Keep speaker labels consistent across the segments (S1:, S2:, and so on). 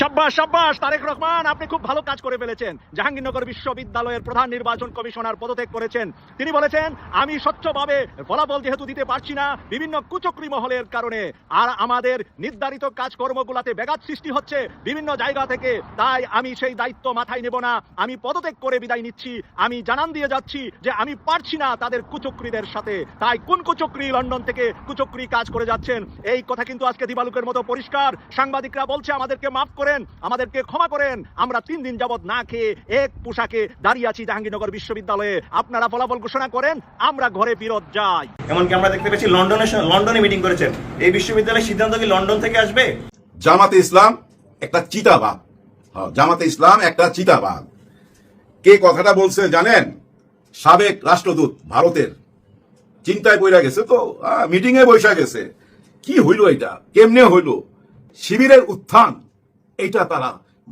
S1: সাব্বাস সাব্বাস, তারেক রহমান, আপনি খুব ভালো কাজ করে ফেলেছেন। জাহাঙ্গীরনগর বিশ্ববিদ্যালয়ের প্রধান নির্বাচন কমিশনার পদত্যাগ করেছেন। তিনি বলেছেন, আমি স্বচ্ছভাবে ফলাফল যেহেতু দিতে পারছি না, বিভিন্ন কুচক্রি মহলের কারণে, আর আমাদের নির্ধারিত কাজকর্মগুলাতে ব্যাঘাত সৃষ্টি হচ্ছে বিভিন্ন জায়গা থেকে, তাই আমি সেই দায়িত্ব মাথায় নেব না। আমি পদত্যাগ করে বিদায় নিচ্ছি। আমি জানান দিয়ে যাচ্ছি যে আমি পারছি না তাদের কুচক্রীদের সাথে। তাই কোন কুচক্রি লন্ডন থেকে কুচক্রি কাজ করে যাচ্ছেন? এই কথা কিন্তু আজকে দিবালুকের মতো পরিষ্কার। সাংবাদিকরা বলছে, আমাদেরকে মাফ করেন আমাদেরকে ক্ষমা করেন। আমরা তিন দিন যাবত না খেয়ে এক পোশাকে দাঁড়িয়ে আছি জাহাঙ্গীরনগর বিশ্ববিদ্যালয়ে। আপনারা ফলাফল ঘোষণা করেন আমরা ঘরে ফিরত যাই।
S2: এমনকি আমরা দেখতে পেয়েছি লন্ডনে লন্ডনে মিটিং করেছেন। এই বিশ্ববিদ্যালয়ের সিদ্ধান্ত কি লন্ডন থেকে আসবে?
S3: জামাতে ইসলাম একটা চিতাবাগ হ্যাঁ, জামাতে ইসলাম একটা চিতাবাগ কে কথাটা বলছে জানেন? সাবেক রাষ্ট্রদূত ভারতের। চিন্তায় পড়া গেছে তো মিটিং এ বৈশা গেছে। কি হইল এটা? কেমনে হইল? শিবিরের উত্থান। এটা তারা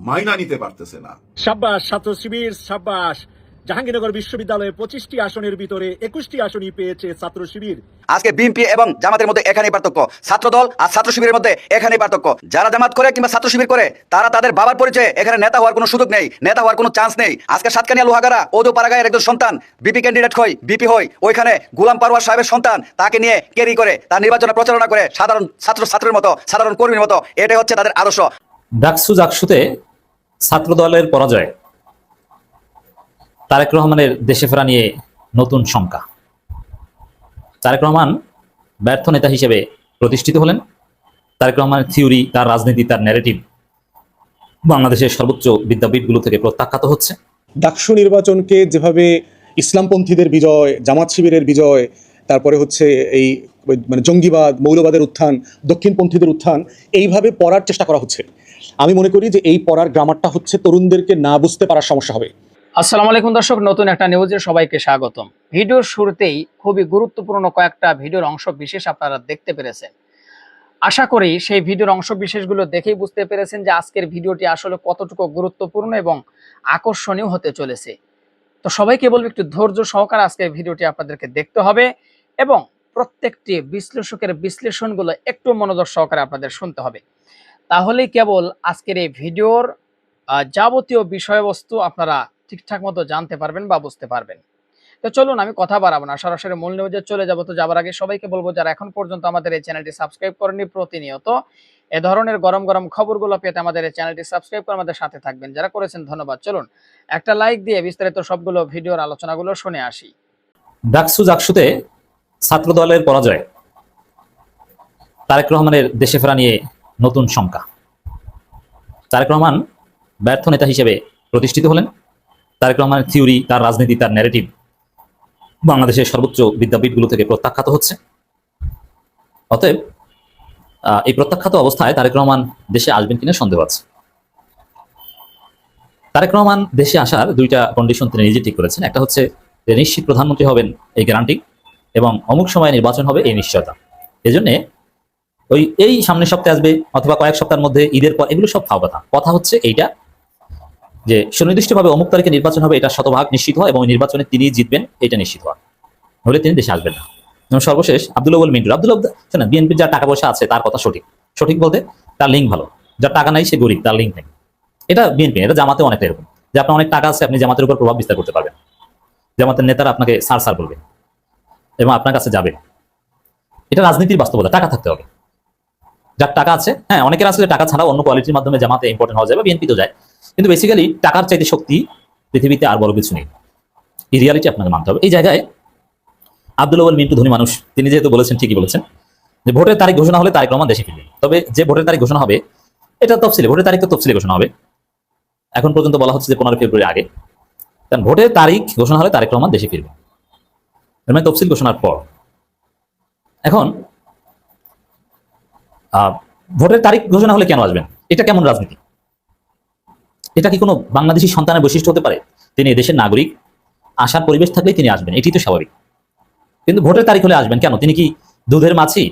S3: মাইনা নিতে পারতেছে না।
S1: সাব্বাস ছাত্র শিবির সাব্বাস জাহাঙ্গীরনগর বিশ্ববিদ্যালয়ে পঁচিশটি আসনের ভিতরে একুশটি আসনই পেয়েছে ছাত্র শিবির।
S4: আজকে বিএনপি এবং জামাতের মধ্যে এখানেই পার্থক্য। ছাত্র দল আর ছাত্র শিবিরের মধ্যে এখানেই পার্থক্য। যারা জামাত করে কিংবা ছাত্র শিবির করে তারা তাদের বাবার পরিচয়ে এখানে নেতা হওয়ার কোনো সুযোগ নেই নেতা হওয়ার কোনো চান্স নেই। আজকে সাতকানিয়া লোহাগারা ওদো পাড়াগায়ের একজন সন্তান বিপি ক্যান্ডিডেট হই বিপি হই ওইখানে গুলাম পারওয়ার সাহেবের সন্তান তাকে নিয়ে ক্যারি করে তার নির্বাচনে প্রচারণা করে সাধারণ ছাত্র ছাত্রের মতো সাধারণ কর্মীর মতো এটাই হচ্ছে তাদের আদর্শ।
S5: ডাকসু জাকসুতে ছাত্র দলের পরাজয়। তারেক রহমানের দেশে ফেরা নিয়ে নতুন শঙ্কা। তারেক রহমান ব্যর্থ নেতা হিসেবে প্রতিষ্ঠিত হলেন। তারেক রহমানের থিওরি, তার রাজনীতি, তার ন্যারেটিভ বাংলাদেশের সর্বোচ্চ বিদ্যাপীঠগুলো থেকে প্রত্যাখ্যাত হচ্ছে।
S6: ডাকসু নির্বাচনকে যেভাবে ইসলামপন্থীদের বিজয়, জামাত শিবিরের বিজয়, তারপরে হচ্ছে এই মানে জঙ্গিবাদ, মৌলবাদের উত্থান, দক্ষিণপন্থীদের উত্থান, এইভাবে পড়ার চেষ্টা করা হচ্ছে। আমি মনে করি যে এই পড়ার গ্রামারটা হচ্ছে তরুণদেরকে না বুঝতে পারার সমস্যা হবে।
S7: আসসালামু আলাইকুম দর্শক, নতুন একটা নিউজে সবাইকে স্বাগতম। ভিডিওর শুরুতেই খুবই গুরুত্বপূর্ণ কয়েকটা ভিডিওর অংশ বিশেষ আপনারা দেখতে পেরেছেন। আশা করি সেই ভিডিওর অংশ বিশেষগুলো দেখেই বুঝতে পেরেছেন যে আজকের ভিডিওটি আসলে কতটুকু গুরুত্বপূর্ণ এবং আকর্ষণীয় হতে চলেছে। তো সবাইকে বলব, একটু ধৈর্য সহকারে আজকের ভিডিওটি আপনাদেরকে দেখতে হবে এবং প্রত্যেকটি বিশ্লেষকের বিশ্লেষণগুলো একটু মনোযোগ সহকারে আপনাদের শুনতে হবে। তাহলেই কেবল আজকের এই ভিডিওর যাবতীয় বিষয়বস্তু আপনারা ঠিকঠাক মতো জানতে পারবেন বা বুঝতে পারবেন। তো চলুন আমি কথা বাড়াবো না, সরাসরি মূল নিউজে চলে যাব। তো যাবার আগে সবাইকে বলব, যারা এখন পর্যন্ত আমাদের এই চ্যানেলটি সাবস্ক্রাইব করেনি প্রতিনিয়ত, এ ধরনের গরম গরম খবরগুলো পেতে আমাদের এই চ্যানেলটি সাবস্ক্রাইব করে আমাদের সাথে থাকবেন। যারা করেছেন, ধন্যবাদ। চলুন, একটা লাইক দিয়ে বিস্তারিত সবগুলো ভিডিওর আলোচনাগুলো শুনে আসি।
S5: ডাকসু জাকসুতে ছাত্র দলের পরাজয়। তারেক রহমানের দেশে ফেরা নিয়ে নতুন শঙ্কা তারেক রহমান ব্যর্থ নেতা হিসেবে প্রতিষ্ঠিত হলেন। তারেক রহমানের থিওরি, তার রাজনীতি, তার ন্যারেটিভ বাংলাদেশের সর্বোচ্চ বিদ্যাপীঠগুলো থেকে প্রত্যাখ্যাত হচ্ছে। অতএব এই প্রত্যাখ্যাত অবস্থায় তারেক রহমান দেশে আসবেন কিনা সন্দেহ আছে। তারেক রহমান দেশে আসার দুইটা কন্ডিশন তিনি নিজে ঠিক করেছেন। একটা হচ্ছে নিশ্চিত প্রধানমন্ত্রী হবেন এই গ্যারান্টি এবং অমুক সময়ে নির্বাচন হবে এই নিশ্চয়তা। এজন্য ওই এই সামনের সপ্তাহে আসবে অথবা কয়েক সপ্তাহের মধ্যে, ঈদের পর, এগুলো সব ফাও কথা। কথা হচ্ছে এইটা যে সুনির্দিষ্টভাবে অমুক তারিখে নির্বাচন হবে, এটা শতভাগ নিশ্চিত হয় এবং নির্বাচনে তিনি জিতবেন, এটা নিশ্চিত হওয়া। হলে তিনি দেশে আসবেন না। এবং সর্বশেষ আব্দুল আবুল মিন্টু আব্দুল শোনা বিএনপির যার টাকা পয়সা আছে, তার কথা সঠিক। সঠিক বলতে তার লিঙ্ক ভালো। যার টাকা নাই, সে গরিব, তার লিঙ্ক নেই। এটা বিএনপি, এটা জামাতে অনেকটা এরকম। যে আপনার অনেক টাকা আছে, আপনি জামাতের উপর প্রভাব বিস্তার করতে পারবেন। জামাতের নেতারা আপনাকে সার সার বলবে এবং আপনার কাছে যাবে। এটা রাজনীতির বাস্তবতা, টাকা থাকতে হবে। যার টাকা আছে হ্যাঁ অনেকের আসলে টাকা ছাড়া অন্য কোয়ালিটির মাধ্যমে জামাতে ইম্পর্টেন্ট হওয়া যায় বা বিএনপি তো যায়। কিন্তু বেসিক্যালি টাকার চাইতে শক্তি পৃথিবীতে আর বড় কিছু নেই। এই রিয়ালিটি আপনাকে মানতে হবে। এই জায়গায় আব্দুল আউয়াল মিন্টু ধনী মানুষ, তিনি যেহেতু বলেছেন, ঠিকই বলেছেন, যে ভোটের তারিখ ঘোষণা হলে তারিখ রহমান দেশে ফিরবে। তবে যে ভোটের তারিখ ঘোষণা হবে, এটা তফসিলে, ভোটের তারিখ তো তফসিলে ঘোষণা হবে। এখন পর্যন্ত বলা হচ্ছে যে পনেরো ফেব্রুয়ারি আগে। কারণ ভোটের তারিখ ঘোষণা হলে তারেক রহমান দেশে ফিরবে। মানে তফসিল ঘোষণার পর। এখন ভোটের তারিখ ঘোষণা হলে কেন আসবেন? এটা কেমন রাজনীতি? এটা কি কোনো বাংলাদেশি সন্তানের বৈশিষ্ট্য হতে পারে? তিনি এদেশের নাগরিক আসার পরিবেশ থাকলেই তিনি আসবেন, এটি তো স্বাভাবিক। কিন্তু ভোটের তারিখ হলে আসবেন কেন? তিনি কি দুধের মাছি?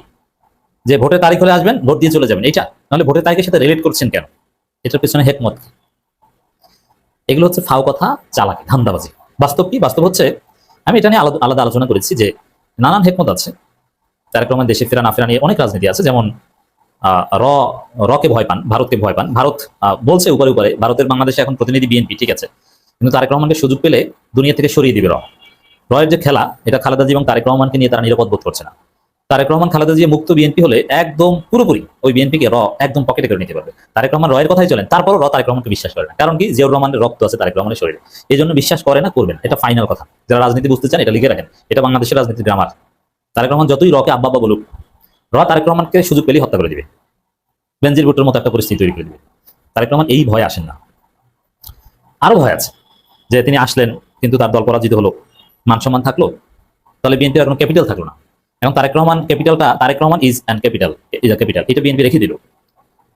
S5: যে ভোটের তারিখ হলে আসবেন, ভোট দিয়ে চলে যাবেন, এটা? নাহলে ভোটের তারিখের সাথে রিলেট করছেন কেন? এটার পেছনে হেকমত এগুলো হচ্ছে ফাও কথা, চালাকি, ধান্দাবাজি। বাস্তব কি? বাস্তব হচ্ছে, আমি এটা নিয়ে আলাদা আলাদা আলোচনা করেছি যে নানান হেকমত আছে তারেক রহমান দেশে ফেরা না ফেরা নিয়ে অনেক রাজনীতি আছে, যেমন র, রকে ভয় পান, ভারতকে ভয় পান। ভারত বলছে উপরে উপরে, ভারতের বাংলাদেশে এখন প্রতিনিধি বিএনপি, ঠিক আছে? কিন্তু তারেক রহমানকে সুযোগ পেলে দুনিয়া থেকে সরিয়ে দিবে র। রয়ের যে খেলা, এটা খালেদা এবং তারেক রহমানকে নিয়ে তারা নিরাপদ বোধ করছে না। তারেক রহমান, খালেদা জিয়া মুক্ত বিএনপি হলে একদম পুরোপুরি ওই বিএনপিকে র একদম পকেটে করে নিতে পারবে। তারেক রহমান রয়ের কথাই চলেন, তারপরও র তারেক রহমানকে বিশ্বাস করে না। কারণ কি? জিয়াউর রহমানের রক্ত আছে তারেক রহমানের শরীরে। এই জন্য বিশ্বাস করে না করবেন এটা ফাইনাল কথা। যারা রাজনীতি বুঝতে চান, এটা লিখে রাখেন। এটা বাংলাদেশের রাজনীতি গ্রামার তারেক রহমান যতই রকে আব্বা আব্বা বলুক র তারেক রহমানকে সুযোগ পেলেই হত্যা করে দিবে। বেনজির ভুট্টোর মতো একটা পরিস্থিতি তৈরি করে দিবে। তারেক রহমান এই ভয় আসেন না। আরও ভয় আছে যে তিনি আসলেন, কিন্তু তার দল পরাজিত হলো, মান সম্মান থাকল, তাহলে বিএনপির আর কোনো ক্যাপিটাল থাকল না। এবং তারেক রহমান ক্যাপিটালটা, Tarique Rahman is and capital is a capital এটা বিএনপি রেখে দিল।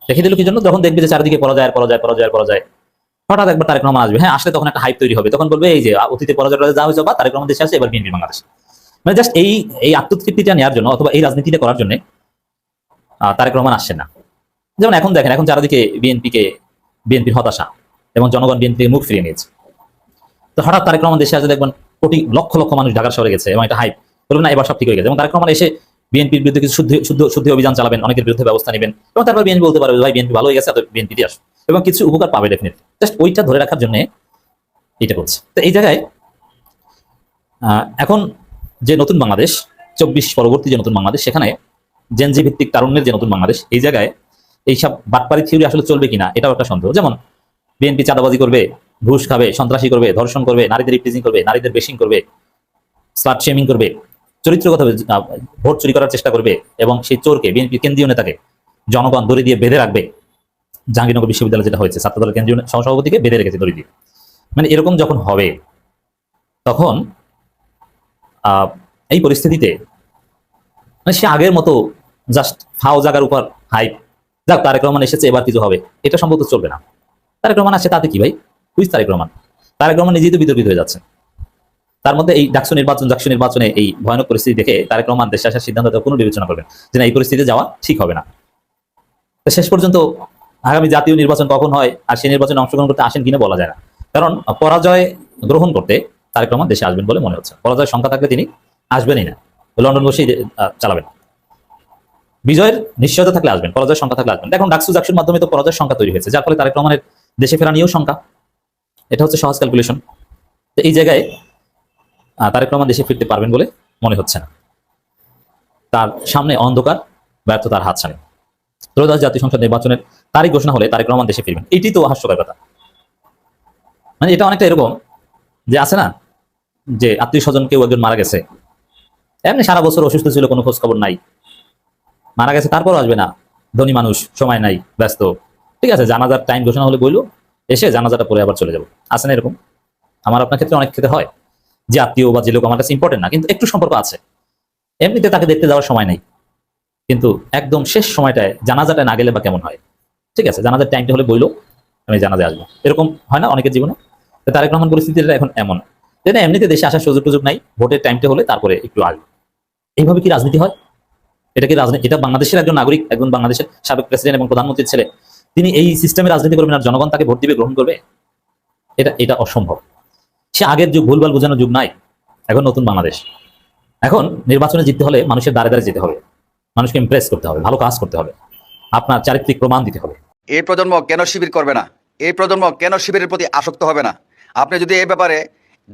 S5: রেখে দিল কি জন্য? যখন দেখবে যে চারিদিকে পরাজয় পরাজয় পরাজয় পরাজয়, হঠাৎ একবার তারেক রহমান আসবে। হ্যাঁ আসলে তখন একটা হাইপ তৈরি হবে। তখন বলবে, এই যে, অতীতে পরাজয় যা হয়েছে, বা তারেক রহমান দেশে আসে এবার বিএনপি বাংলাদেশ। মানে জাস্ট এই এই আত্মতৃপ্তিটা নেওয়ার জন্য অথবা এই রাজনীতিটা করার জন্য তারেক রহমান আসছে না। যেমন এখন দেখেন, এখন চারিদিকে বিএনপিকে, বিএনপির হতাশা এবং জনগণ বিএনপি মুখ ফিরিয়ে নিয়েছে। তো হঠাৎ তারেক রহমান দেশে আসে, দেখবেন কোটি, লক্ষ লক্ষ মানুষ ঢাকার শহরে গেছে এবং এটা হাইপ বলবেন, না, এবার সব ঠিক হয়ে গেছে। এবং তারেক রহমান এসে বিএনপির বিরুদ্ধে কিছু শুদ্ধ শুদ্ধ, শুদ্ধি অভিযান চালাবেন, অনেকের বিরুদ্ধে ব্যবস্থা নেবেন এবং তারপর বিএনপি বলতে পারবে ভাই, বিএনপি ভালো হয়ে গেছে বিএনপি দিয়ে আসো এবং কিছু উপকার পাবে ডেফিনেটলি জাস্ট ওইটা ধরে রাখার জন্য এটা করছে। তো এই জায়গায় এখন যে নতুন বাংলাদেশ, চব্বিশ পরবর্তী যে নতুন বাংলাদেশ, সেখানে জেনজি ভিত্তিক তারুণ্যের যে নতুন বাংলাদেশ, এই জায়গায় এইসব বাটপারি থিওরি আসলে চলবে কিনা, এটাও একটা সন্দেহ। যেমন বিএনপি চাঁদাবাজি করবে, ঘুষ খাবে, সন্ত্রাসী করবে, ধর্ষণ করবে, নারীদের রিপ্রেজিং করবে, নারীদের বেশিং করবে স্লাট শেমিং করবে, চরিত্রগত ভোট চুরি করার চেষ্টা করবে, এবং সেই চোরকে বিএনপি কেন্দ্রীয় নেতাকে জনগণ দড়ি দিয়ে বেঁধে রাখবে। জাহাঙ্গীরনগর বিশ্ববিদ্যালয় যেটা হয়েছে, ছাত্রদলের কেন্দ্রীয় সহসভাপতিকে বেঁধে রেখেছে দড়ি দিয়ে। মানে এরকম যখন হবে, তখন এই পরিস্থিতিতে মানে সে আগের মতো জাস্ট ফাও জাগার উপর হাইপ যাক, তারেক রহমান এসেছে, এবার কিছু হবে। এটা সম্ভবত চলবে না। তারেক রহমান আসছে, তাতে কি ভাই? হুইজ তারেক রহমান? তারেক রহমান নিজেই তো বিতর্কিত হয়ে যাচ্ছে। তার মধ্যে এই ডাকসু নির্বাচন, ডাকসু নির্বাচনে এই ভয়ানক পরিস্থিতি দেখে তারেক রহমান দেশে আসার সিদ্ধান্ত কোনো বিবেচনা করবেন। যে না, এই পরিস্থিতিতে যাওয়া ঠিক হবে না। শেষ পর্যন্ত আগামী জাতীয় নির্বাচন কখন হয় আর সেই নির্বাচনে অংশগ্রহণ করতে আসেন কিনা বলা যায় না। কারণ পরাজয় গ্রহণ করতে তারেক রহমান দেশে আসবেন বলে মনে হচ্ছে। পরাজয়ের সংখ্যা থাকলে তিনি আসবেনই না। লন্ডন বসেই চালাবেন। বিজয়ের নিশ্চয়তা থাকলে আসবেন, পরাজয়ের সংখ্যা থাকলে আসবেন। এখন ডাকসু জাকসুর মাধ্যমে তো পরাজয়ের সংখ্যা তৈরি হয়েছে, যার ফলে তারেক রহমানের দেশে ফেরা নিয়েও সংখ্যা এটা হচ্ছে সহজ ক্যালকুলেশন তো এই জায়গায় তারেক রহমান দেশে ফিরতে পারবেন বলে মনে হচ্ছে না। তার সামনে অন্ধকার, ব্যর্থতার হাতছানি ত্রয়োদশ জাতীয় সংসদ নির্বাচনের তারিখ ঘোষণা হলে তারেক রহমান দেশে ফিরবেন। এটি তো হাস্যকর কথা। মানে এটা অনেকটা এরকম যে আছে না, যে আত্মীয় স্বজন কেউ একজন মারা গেছে। এমনি সারা বছর অসুস্থ ছিল, কোনো খোঁজ খবর নাই। মারা গেছে তারপর আসবে না। ধনী মানুষ, সময় নাই, ব্যস্ত। ঠিক আছে, জানাজার টাইম ঘোষণা হলে বইলো, এসে জানাজাটা পরে আবার চলে যাব। আছে না এরকম? আমার আপনার ক্ষেত্রে অনেক ক্ষেত্রে হয়। যে আত্মীয় বা যে লোক আমার কাছে ইম্পর্টেন্ট না, কিন্তু একটু সম্পর্ক আছে। এমনিতে তাকে দেখতে যাওয়ার সময় নেই। কিন্তু একদম শেষ সময়টায় জানাজাটা না গেলে বা কেমন হয়? ঠিক আছে, জানাজার টাইমটা হলে বইলো, আমি জানাজে আসব। এরকম হয় না অনেকের জীবনে? তারেক রহমান পরিস্থিতিটা এখন এমন। যে না? এমনিতে দেশে আসার সুযোগ টুযোগ নাই, ভোটের টাইমটা হলে তারপরে একটু আসবে এইভাবে কি রাজনীতি হয়? এটা কি রাজনীতি এটা বাংলাদেশের একজন নাগরিক, একজন বাংলাদেশের সাবেক প্রেসিডেন্ট এবং প্রধানমন্ত্রীর ছেলে, তিনি এই সিস্টেমে রাজনীতি করবেন আর জনগণ তাকে ভোট দিবে, গ্রহণ করবে? এটা এটা অসম্ভব। সে আগের যুগ ভুলভাল বোঝানোর যুগ নাই, এখন নতুন বাংলাদেশ। এখন নির্বাচনে জিততে হলে মানুষের দ্বারে দ্বারে যেতে হবে। মানুষকে ইমপ্রেস করতে হবে, ভালো কাজ করতে হবে। আপনার চারিত্রিক প্রমাণ দিতে হবে।
S4: এই প্রজন্ম কেন শিবির করবে না? এই প্রজন্ম কেন শিবিরের প্রতি আসক্ত হবে না? আপনি যদি এই ব্যাপারে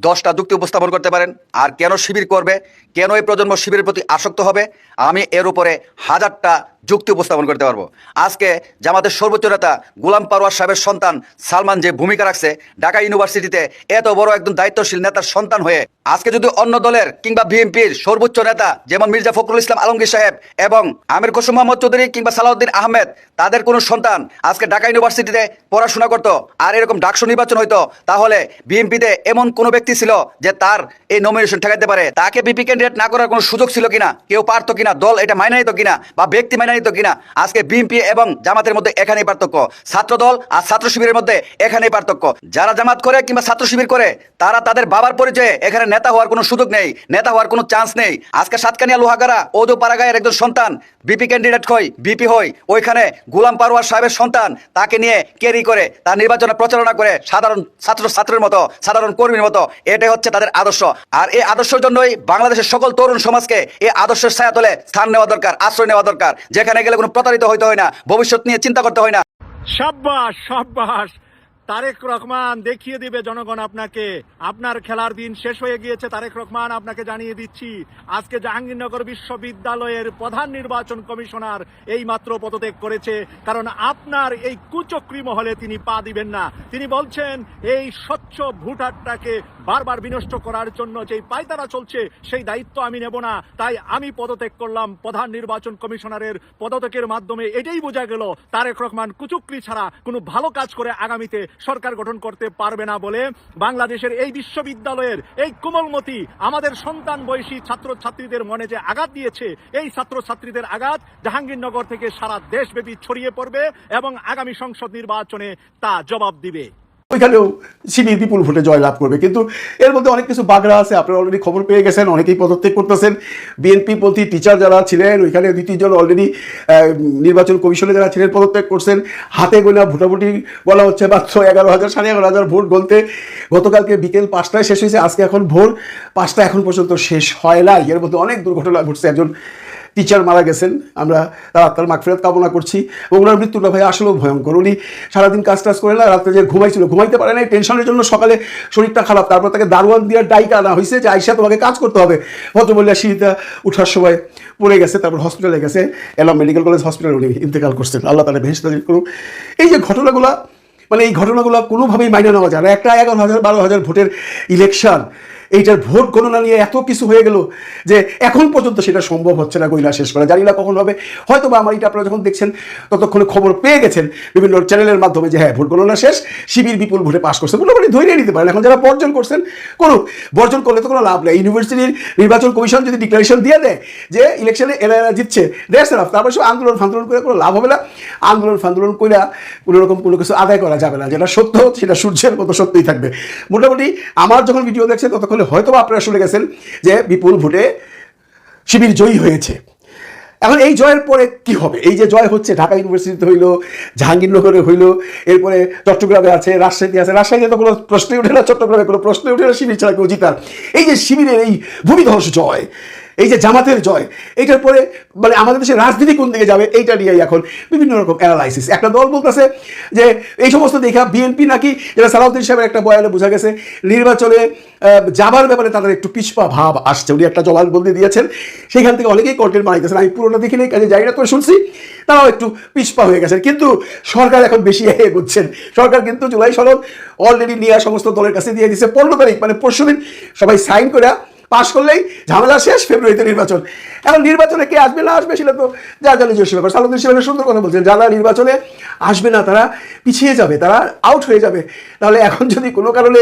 S4: দশটা যুক্তি উপস্থাপন করতে পারেন, আর কেন শিবির করবে, কেন এই প্রজন্ম শিবিরের প্রতি আসক্ত হবে, আমি এর উপরে হাজারটা যুক্তি উপস্থাপন করতে পারব। আজকে জামাতের সর্বোচ্চ নেতা গুলাম পারোয়ার সাহেবের সন্তান সালমান যে ভূমিকা রাখছে, ঢাকা ইউনিভার্সিটিতে এত বড় একজন দায়িত্বশীল নেতার সন্তান হয়ে আজকে যদি অন্য দলের কিংবা বিএনপির সর্বোচ্চ নেতা, যেমন মির্জা ফখরুল ইসলাম আলমগীর সাহেব এবং আমির কুসুম মোহাম্মদ চৌধুরী কিংবা সালাউদ্দিন আহমেদ, তাদের কোনো সন্তান আজকে ঢাকা ইউনিভার্সিটিতে পড়াশোনা করতো আর এরকম ডাকসু নির্বাচন হইতো, তাহলে বিএনপিতে এমন কোনো ব্যক্তি ছিল যে তার এই নমিনেশন ঠেকাতে পারে? তাকে বিপি ক্যান্ডিডেট না করার কোনো সুযোগ ছিল কিনা? কেউ পারতো কিনা? দল এটা মাইনে নিত কিনা? বা ব্যক্তি মাইনে নিত কিনা? আজকে বিএনপি এবং জামাতের মধ্যে এখানেই পার্থক্য। ছাত্র দল আর ছাত্র শিবিরের মধ্যে এখানেই পার্থক্য। যারা জামাত করে কিংবা ছাত্র শিবির করে, তারা তাদের বাবার পরিচয়ে এখানে নেতা হওয়ার কোনো সুযোগ নেই, নেতা হওয়ার কোনো চান্স নেই। আজকে সাতকানিয়া লোহাগারা ওদো পাড়াগায়ের একজন সন্তান বিপি ক্যান্ডিডেট হই বিপি হই, ওইখানে গুলাম পারোয়ার সাহেবের সন্তান, তাকে নিয়ে ক্যারি করে, তার নির্বাচনে প্রচারণা করে সাধারণ ছাত্র ছাত্রের মতো, সাধারণ কর্মীর মতো, এটাই হচ্ছে তাদের আদর্শ। আর এই আদর্শের জন্যই বাংলাদেশের সকল তরুণ সমাজকে এই আদর্শের ছায়া তলে স্থান নেওয়া দরকার, আশ্রয় নেওয়া দরকার। যেখানে গেলে কোনো প্রতারিত হইতে হয় না, ভবিষ্যৎ নিয়ে চিন্তা করতে হয় না।
S1: সাব্বাস সাব্বাস। তারেক রহমান দেখিয়ে দিবে জনগণ আপনাকে। আপনার খেলার দিন শেষ হয়ে গিয়েছে, তারেক রহমান আপনাকে জানিয়ে দিচ্ছি। আজকে জাহাঙ্গীরনগর বিশ্ববিদ্যালয়ের প্রধান নির্বাচন কমিশনার এই মাত্র পদত্যাগ করেছে, কারণ আপনার এই কুচক্রি মহলে তিনি পা দিবেন না। তিনি বলছেন, এই স্বচ্ছ ভোটারটাকে বারবার বিনষ্ট করার জন্য যে পায়তারা চলছে, সেই দায়িত্ব আমি নেব না। তাই আমি পদত্যাগ করলাম প্রধান নির্বাচন কমিশনারের পদত্যাগের মাধ্যমে। এটাই বোঝা গেল, তারেক রহমান কুচুকরি ছাড়া কোনো ভালো কাজ করে আগামীতে সরকার গঠন করতে পারবে না বলে বাংলাদেশের এই বিশ্ববিদ্যালয়ের এই কোমলমতি, আমাদের সন্তান বয়সী ছাত্রছাত্রীদের মনে যে আঘাত দিয়েছে, এই ছাত্রছাত্রীদের আঘাত জাহাঙ্গীরনগর থেকে সারা দেশব্যাপী ছড়িয়ে পড়বে এবং আগামী সংসদ নির্বাচনে তা জবাব দিবে।
S8: ওইখানেও শিবির বিপুল ভোটে জয়লাভ করবে। কিন্তু এর মধ্যে অনেক কিছু বাগড়া আছে, আপনারা অলরেডি খবর পেয়ে গেছেন, অনেকেই পদত্যাগ করতেছেন। বিএনপি পন্থী টিচার যারা ছিলেন, ওইখানে দুই, তিনজন অলরেডি নির্বাচন কমিশনে যারা ছিলেন পদত্যাগ করছেন। হাতে গোনা ভোটাভুটি বলা হচ্ছে মাত্র এগারো হাজার, সাড়ে এগারো হাজার ভোট গলতে। গতকালকে বিকেল পাঁচটায় শেষ হয়েছে, আজকে এখন ভোর পাঁচটা এখন পর্যন্ত শেষ হয় নাই। এর মধ্যে অনেক দুর্ঘটনা ঘটছে। একজন টিচার মারা গেছেন। আমরা তার আত্মার মাগফিরাত কামনা করছি। এবং ওনার মৃত্যুটা ভাই আসলেও ভয়ঙ্কর। উনি সারাদিন কাজ টাজ করে না, রাত্রে যে ঘুমাইছিল, ঘুমাইতে পারে নাই, টেনশনের জন্য সকালে শরীরটা খারাপ। তারপর তাকে দারোয়ান দিয়ে ডাইকা আনা হয়েছে যে আইসা তোমাকে কাজ করতে হবে। ভদ্রমল্লিয়া সিঁড়িটা উঠার সময় পড়ে গেছে, তারপর হসপিটালে গেছে। এলাম মেডিকেল কলেজ হসপিটালে উনি ইন্তেকাল করছেন। আল্লাহ তালা ভেস করুন এই যে ঘটনাগুলো মানে এই ঘটনাগুলো কোনোভাবেই মাইনে নেওয়া যায় না। একটা এগারো হাজার, বারো হাজার ভোটের ইলেকশন এইটার ভোট গণনা নিয়ে এত কিছু হয়ে গেল যে এখন পর্যন্ত সেটা সম্ভব হচ্ছে না গইলা শেষ করা। জানি না কখন হবে। হয়তো বা আমার এটা আপনারা যখন দেখছেন, ততক্ষণে খবর পেয়ে গেছেন বিভিন্ন চ্যানেলের মাধ্যমে যে হ্যাঁ ভোট গণনা শেষ, শিবির বিপুল ভোটে পাশ করছে। মোটামুটি ধরে নিতে পারেন। এখন যারা বর্জন করছেন, করুক। বর্জন করলে তো কোনো লাভ নেই। ইউনিভার্সিটির নির্বাচন কমিশন যদি ডিক্লারেশন দিয়ে দেয় যে ইলেকশনে এরা এরা জিতছে দ্যাটস এনাফ তারপর সব আন্দোলন ফান্দোলন করে কোনো লাভ হবে না। আন্দোলন ফান্দোলন করে কোনো রকম কোনো কিছু আদায় করা যাবে না। যেটা সত্য, সেটা সূর্যের মতো সত্যই থাকবে। মোটামুটি আমার যখন ভিডিও দেখছেন, ততক্ষণে হয়তো আপনারা শুনে গেছেন যে বিপুল ভোটে শিবির জয়ী হয়েছে। এখন এই জয়ের পরে কি হবে? এই যে জয় হচ্ছে, ঢাকা ইউনিভার্সিটিতে হইল, জাহাঙ্গীরনগরে হইল, এরপরে চট্টগ্রামে আছে, রাজশাহীতে আছে। রাজশাহীতে তো কোনো প্রশ্নই উঠে না, চট্টগ্রামে কোনো প্রশ্নই ওঠে না, শিবির ছাড়া কেউ জিতার। এই যে শিবিরের এই ভূমিধ্বস জয় এই যে জামাতের জয়, এইটার পরে মানে আমাদের দেশের রাজনীতি কোন দিকে যাবে, এইটা নিয়েই এখন বিভিন্ন রকম অ্যানালাইসিস একটা দল বলতেছে যে এই সমস্ত দেখা বিএনপি নাকি, যেটা সালাউদ্দিন সাহেবের একটা বয়ানে বোঝা গেছে, নির্বাচনে যাবার ব্যাপারে তাদের একটু পিছপা ভাব আসছে। উনি একটা জবানবন্দি দিয়েছেন। সেখান থেকে অনেকেই কন্টেন্ট বানাইতেছেন। আমি পুরোটা দেখি নেই, কাজে না তো শুনছি তারাও একটু পিছপা হয়ে গেছেন। কিন্তু সরকার এখন বেশি এগোচ্ছেন সরকার কিন্তু জুলাই সনদ অলরেডি নিয়ে সমস্ত দলের কাছে দিয়ে দিচ্ছে পনেরো তারিখ মানে পরশু দিন সবাই সাইন করে পাশ করলেই ঝামেলা শেষ, ফেব্রুয়ারিতে নির্বাচন। এখন নির্বাচনে কে আসবে, না আসবে সেটা তো যা যা নিজস্ব ব্যাপার। সালুদ্দিন সাহেবের সুন্দর কথা বলছেন, যারা নির্বাচনে আসবে না, তারা পিছিয়ে যাবে, তারা আউট হয়ে যাবে। তাহলে এখন যদি কোনো কারণে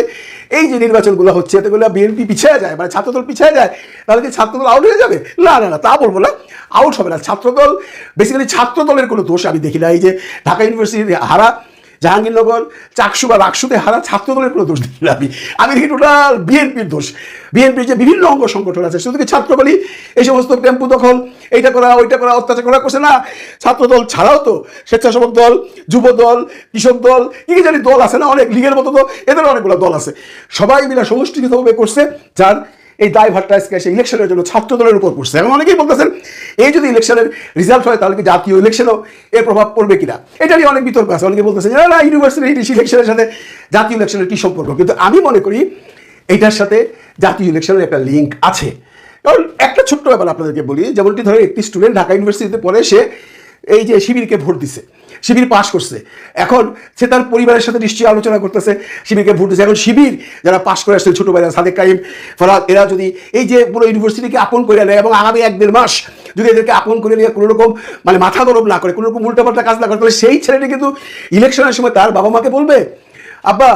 S8: এই যে নির্বাচনগুলো হচ্ছে এতেগুলো বিএনপি পিছিয়ে যায় মানে ছাত্রদল পিছিয়ে যায়, তাহলে কি ছাত্রদল আউট হয়ে যাবে? না না না, তা বলব না আউট হবে না। ছাত্রদল বেসিক্যালি ছাত্রদলের কোনো দোষ আমি দেখি না। এই যে ঢাকা ইউনিভার্সিটির হারা জাহাঙ্গীরনগর, চাকসু বা রাকসুতে হারা ছাত্রদলের কোনো দোষ দেখি আমি। আমি দেখি টোটাল বিএনপির দোষ। বিএনপির যে বিভিন্ন অঙ্গ সংগঠন আছে, শুধু কি ছাত্রবলী এই সমস্ত টেম্পু দখল, এইটা করা, ওইটা করা, অত্যাচার করা করছে না? ছাত্রদল ছাড়াও তো স্বেচ্ছাসেবক দল, যুব দল, কৃষক দল, কি জানি দল আছে না অনেক, লীগের মতো তো এদের অনেকগুলো দল আছে। সবাই মিলে সমষ্টিগতভাবে করছে, যার এই দায়ভারটা আজকে এসে ইলেকশনের জন্য ছাত্র দলের উপর পড়ছে। এখন অনেকেই বলতেছেন, এই যদি ইলেকশনের রেজাল্ট হয় তাহলে কি জাতীয় ইলেকশনও এর প্রভাব পড়বে কিনা? এটা নিয়ে অনেক বিতর্ক আছে। অনেকে বলতেছেন, না ইউনিভার্সিটি ইলেকশনের সাথে জাতীয় ইলেকশনের কি সম্পর্ক? কিন্তু আমি মনে করি এইটার সাথে জাতীয় ইলেকশনের একটা লিঙ্ক আছে। কারণ একটা ছোট্ট ব্যাপার আপনাদেরকে বলি, যেমনটি ধরো একটি স্টুডেন্ট ঢাকা ইউনিভার্সিটিতে পড়ে, সে এই যে শিবিরকে ভোট দিছে, শিবির পাশ করছে। এখন সে তার পরিবারের সাথে নিশ্চয়ই আলোচনা করতেছে, শিবিরকে ভোট দিচ্ছে এখন শিবির যারা পাশ করে আসছে, ছোট ভাইরা সাদেক কাইম ফরাদ, এরা যদি এই যে পুরো ইউনিভার্সিটিকে আপন করে নেয় এবং আগামী এক দেড় মাস যদি এদেরকে আপন করে নিয়ে কোনো রকম মানে মাথা গরম না করে, কোনো রকম উল্টাপাল্টা কাজ না করে, তাহলে সেই ছেলেটি কিন্তু ইলেকশনের সময় তার বাবা মাকে বলবে, আব্বা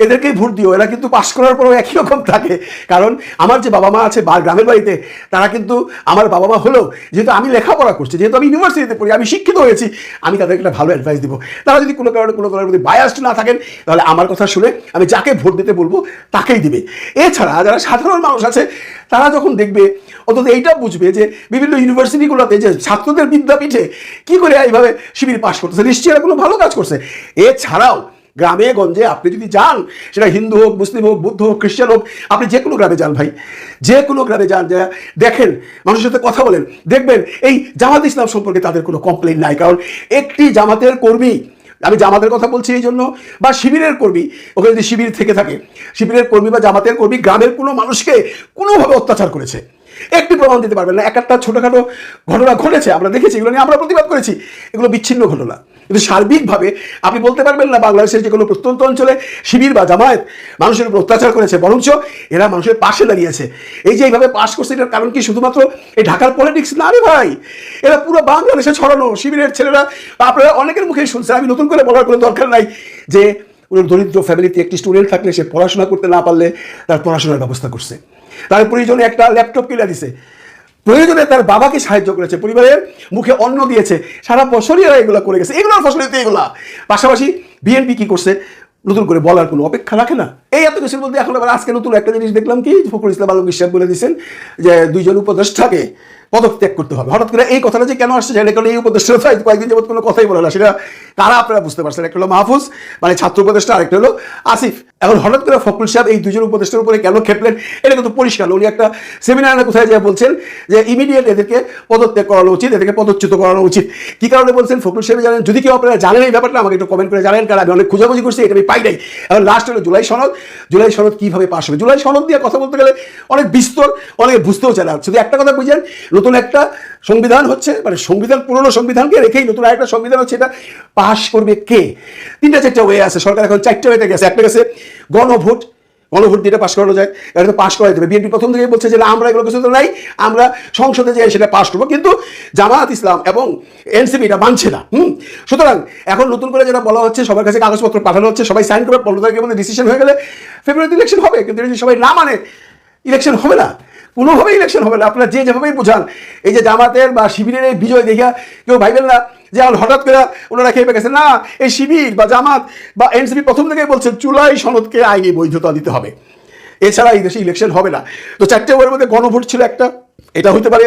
S8: এদেরকেই ভোট দিও, এরা কিন্তু পাশ করার পরেও একই রকম থাকে। কারণ আমার যে বাবা মা আছে বা- গ্রামের বাড়িতে, তারা কিন্তু আমার বাবা মা হলেও, যেহেতু আমি লেখাপড়া করছি, যেহেতু আমি ইউনিভার্সিটিতে পড়ি, আমি শিক্ষিত হয়েছি, আমি তাদেরকে একটা ভালো অ্যাডভাইস দিব। তারা যদি কোনো কারণে কোনো কারণে যদি বায়াসড না থাকেন, তাহলে আমার কথা শুনে আমি যাকে ভোট দিতে বলব, তাকেই দিবে। এছাড়া যারা সাধারণ মানুষ আছে, তারা যখন দেখবে, অন্তত এইটা বুঝবে যে বিভিন্ন ইউনিভার্সিটিগুলোতে যে ছাত্রদের বিদ্যাপীঠে কি করে এইভাবে শিবির পাশ করতেছে, নিশ্চয়ই এরা কোনো ভালো কাজ করছে। এছাড়াও গ্রামে, গঞ্জে আপনি যদি যান, সেটা হিন্দু হোক, মুসলিম হোক, বুদ্ধ হোক, খ্রিস্টান হোক, আপনি যে কোনো গ্রামে যান ভাই। যে কোনো গ্রামে যান, যা দেখেন, মানুষের সাথে কথা বলেন, দেখবেন এই জামাত ইসলাম সম্পর্কে তাদের কোনো কমপ্লেন নাই। কারণ একটি জামাতের কর্মী, আমি জামাতের কথা বলছি এই জন্য, বা শিবিরের কর্মী ওখানে যদি শিবির থেকে থাকে, শিবিরের কর্মী বা জামাতের কর্মী গ্রামের কোনো মানুষকে কোনোভাবে অত্যাচার করেছে। একটি প্রমাণ দিতে পারবেন না, এক একটা ছোটোখাটো ঘটনা ঘটেছে, আমরা দেখেছি, এগুলো নিয়ে আমরা প্রতিবাদ করেছি, এগুলো বিচ্ছিন্ন ঘটনা। কিন্তু সার্বিকভাবে আপনি বলতে পারবেন না বাংলাদেশের যে কোনো প্রত্যন্ত অঞ্চলে শিবির বা জামায়াত মানুষের উপর অত্যাচার করেছে, বরঞ্চ এরা মানুষের পাশে দাঁড়িয়েছে। এই যে এইভাবে পাশ করছে, এটার কারণ কি শুধুমাত্র এই ঢাকার পলিটিক্স না রে ভাই, এরা পুরো বাংলাদেশে ছড়ানো। শিবিরের ছেলেরা, আপনারা অনেকের মুখেই শুনছেন, আমি নতুন করে বলার কোনো দরকার নাই যে কোনো দরিদ্র ফ্যামিলিতে একটি স্টুডেন্ট থাকলে সে পড়াশোনা করতে না পারলে তার পড়াশোনার ব্যবস্থা করছে। তার প্রয়োজনে একটা ল্যাপটপ কিনে দিছে। প্রয়োজনে তার বাবাকে সাহায্য করেছে, পরিবারের মুখে অন্ন দিয়েছে, সারা বছরই এগুলো করে গেছে। এগুলোর ফসলিতে এগুলা। পাশাপাশি বিএনপি কি করছে? নতুন করে বলার কোনো অপেক্ষা রাখে না। এই এত কিছুর মধ্যে এখন আবার আজকে নতুন একটা জিনিস দেখলাম কি? ফখরুল ইসলাম আলম বিশ্বাস বলে দিয়েছেন যে দুইজন উপদেষ্টাকে পদত্যাগ করতে হবে। হঠাৎ করে এই কথাটা যে কেন আসছে সেটা কারণ এই উপদেষ্টা তো কয়েকদিন যাবত কোনো কথাই বলে না। সেটা কারা আপনারা বুঝতে পারছেন? একটা হলো মাহফুজ মানে ছাত্র উপদেষ্টা, আরেকটা হলো আসিফ। এখন হঠাৎ করে ফখরুল সাহেব এই দুজন উপদেষ্টার উপরে কেন খেপলেন? এটা কিন্তু পরিষ্কার। উনি একটা সেমিনারে কোথায় যায় বলছেন যে ইমিডিয়েট এদেরকে পদত্যাগ করানো উচিত, এদেরকে পদচ্যুত করানো উচিত। কি কারণে বলছেন? ফখরুল সাহেব জানেন, যদি কেউ আপনারা জানেন এই ব্যাপারটা, আমাকে একটু কমেন্ট করে জানেন, কারণ আমি অনেক খোঁজাখুঁজি করছি এটা আমি পাই নাই। এখন লাস্ট হলো জুলাই সনদ। জুলাই সনদ কীভাবে পাশ হবে? জুলাই সনদ দিয়ে কথা বলতে গেলে অনেক বিস্তর, অনেকে বুঝতেও চায় না। শুধু একটা কথা বুঝেন, নতুন একটা সংবিধান হচ্ছে মানে সংবিধান, পুরনো সংবিধানকে রেখেই নতুন আরেকটা সংবিধান হচ্ছে, এটা পাশ করবে কে? তিনটা চারটা ওয়ে আছে, সরকার এখন চারটা ওয়েতে গেছে। একটা গেছে গণভোট গণভোট দিয়ে পাশ করানো যায়, এটা তো পাশ করাই দেবে বিএনপি প্রথম থেকেই বলছে যে আমরা এগুলো কিছু নাই, আমরা সংসদে যাই, সেটা পাশ করব। কিন্তু জামাত ইসলাম এবং এনসিপি এটা মানছে না, হুম? সুতরাং এখন নতুন করে যেটা বলা হচ্ছে, সবার কাছে কাগজপত্র পাঠানো হচ্ছে, সবাই সাইন করবে, পনেরো তারিখের মধ্যে ডিসিশন হয়ে গেলে ফেব্রুয়ারিতে ইলেকশন হবে, কিন্তু যদি সবাই না মানে ইলেকশন হবে না। কোনোভাবে ইলেকশন হবে না। আপনারা যে যেভাবেই বোঝান, এই যে জামাতের বা শিবিরের এই বিজয় দেখিয়া কেউ ভাইবেন না। যে হঠাৎ করে ওনারা খেয়ে গেছে না, এই শিবির বা জামাত বা এনসিপি প্রথম থেকেই বলছে, জুলাই সনদকে আইনি বৈধতা দিতে হবে। এছাড়া এই দেশে ইলেকশন হবে না। তো চারটে ওয়ার্ডের মধ্যে গণভোট ছিল একটা, এটা হইতে পারে,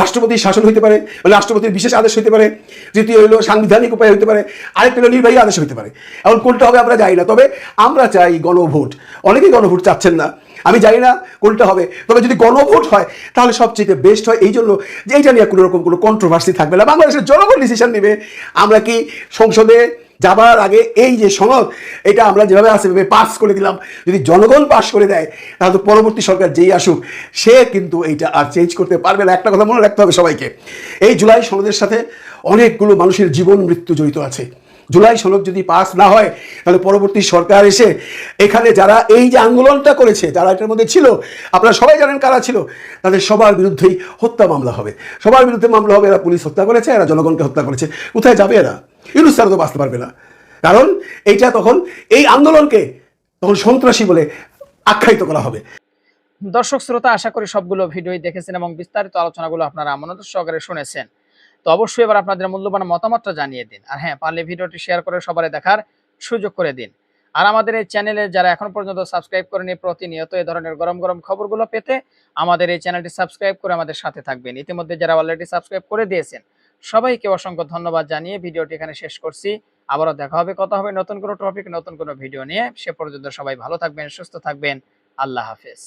S8: রাষ্ট্রপতির শাসন হইতে পারে, রাষ্ট্রপতির বিশেষ আদেশ হইতে পারে তৃতীয় হইল সাংবিধানিক উপায় হইতে পারে, আরেকটা হলো নির্বাহী আদেশ হইতে পারে। এখন কোনটা হবে আমরা জানি না, তবে আমরা চাই গণভোট। অনেকেই গণভোট চাচ্ছেন না। আমি জানি না কোনটা হবে। তবে যদি গণভোট হয়, তাহলে সবচেয়ে বেস্ট হয়। এই জন্য যে এইটা নিয়ে কোনো রকম কোনো কন্ট্রোভার্সি থাকবে না। বাংলাদেশের জনগণ ডিসিশন নেবে। আমরা কি সংসদে যাবার আগে এই যে সনদ, এটা আমরা যেভাবে আছে সেভাবে পাস করে দিলাম। যদি জনগণ পাস করে দেয়, তাহলে তো পরবর্তী সরকার যেই আসুক, সে কিন্তু এইটা আর চেঞ্জ করতে পারবে না। একটা কথা মনে রাখতে হবে সবাইকে। এই জুলাই সনদের সাথে অনেকগুলো মানুষের জীবন মৃত্যু জড়িত আছে। জুলাই সনদ যদি পাস না হয়, তাহলে পরবর্তী সরকার এসে এখানে যারা এই যে আন্দোলনটা করেছে, যারা এটার মধ্যে ছিল, আপনারা সবাই জানেন কারা ছিল? তাদের সবার বিরুদ্ধেই হত্যা মামলা হবে। সবার বিরুদ্ধে মামলা হবে, এরা পুলিশ হত্যা করেছে, এরা জনগণকে হত্যা করেছে। কোথায় যাবে এরা? ইউনুস স্যার তো বাঁচতে পারবে না। কারণ এইটা তখন এই আন্দোলনকে তখন সন্ত্রাসী বলে আখ্যায়িত করা হবে।
S7: দর্শক, শ্রোতা, আশা করি সবগুলো ভিডিওই দেখেছেন এবং বিস্তারিত আলোচনাগুলো আপনারা মনোযোগ সহকারে শুনেছেন। তো অবশ্যই এবার আপনাদের মূল্যবান মতামতটা জানিয়ে দিন। আর হ্যাঁ পারলে ভিডিওটি শেয়ার করে সবাই দেখার সুযোগ করে দিন। আর আমাদের এই চ্যানেলে যারা এখন পর্যন্ত সাবস্ক্রাইব করেনি, প্রতিনিয়ত এই ধরনের গরম গরম খবরগুলো পেতে আমাদের এই চ্যানেলটি সাবস্ক্রাইব করে আমাদের সাথে থাকবেন। ইতিমধ্যে যারা অলরেডি সাবস্ক্রাইব করে দিয়েছেন, সবাইকে অসংখ্য ধন্যবাদ জানিয়ে ভিডিওটি এখানে শেষ করছি। আবারও দেখা হবে, কথা হবে নতুন কোনো টপিক নতুন কোনো ভিডিও নিয়ে। সে পর্যন্ত সবাই ভালো থাকবেন, সুস্থ থাকবেন। আল্লাহ হাফেজ।